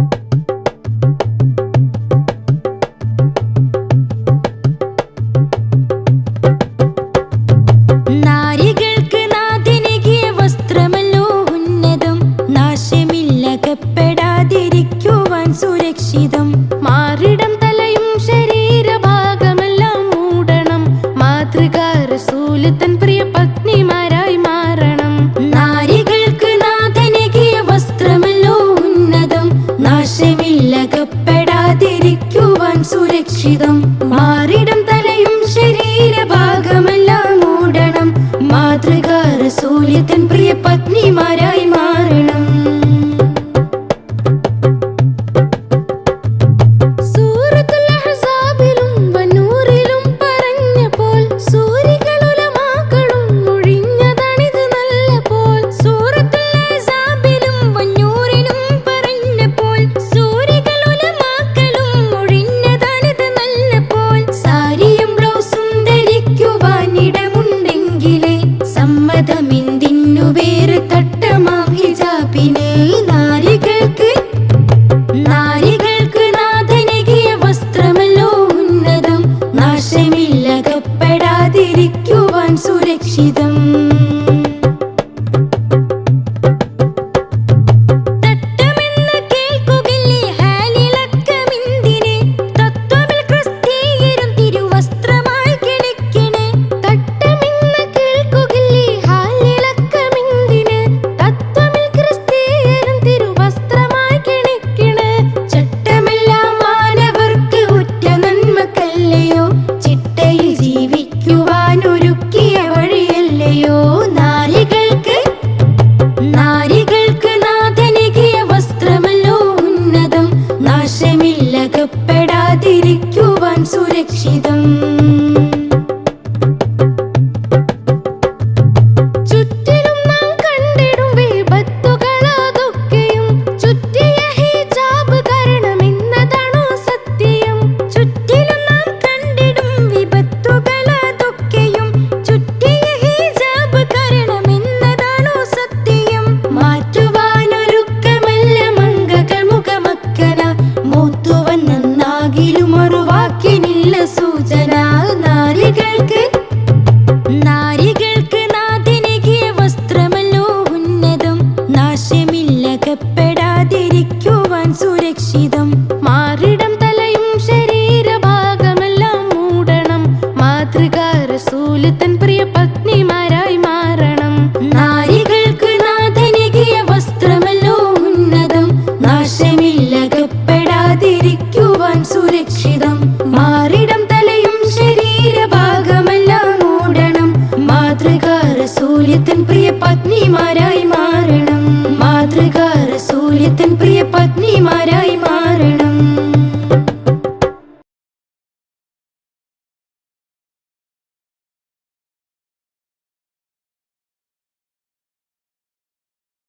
you you. വീഴാതിരിക്കുവാൻ സുരക്ഷിതം. മാറിടം തലയും ശരീരഭാഗമെല്ലാം മൂടണം. മാതൃകാ റസൂൽ പ്രിയ പത്നിമാരായി മാറണം. നാരികൾക്ക് നാഥനികിയ വസ്ത്രമല്ലോ ഉന്നതം. നാശമില്ലകപ്പെടാതിരിക്കുവാൻ സുരക്ഷിതം. മാറിടം തലയും ശരീരഭാഗമെല്ലാം മൂടണം. മാതൃകാ റസൂൽ പ്രിയ പത്നിമാരായി മാറണം. മാതൃകാ മൂല്യത്തിൻ പ്രിയ പത്നിമാരായി മാറണം.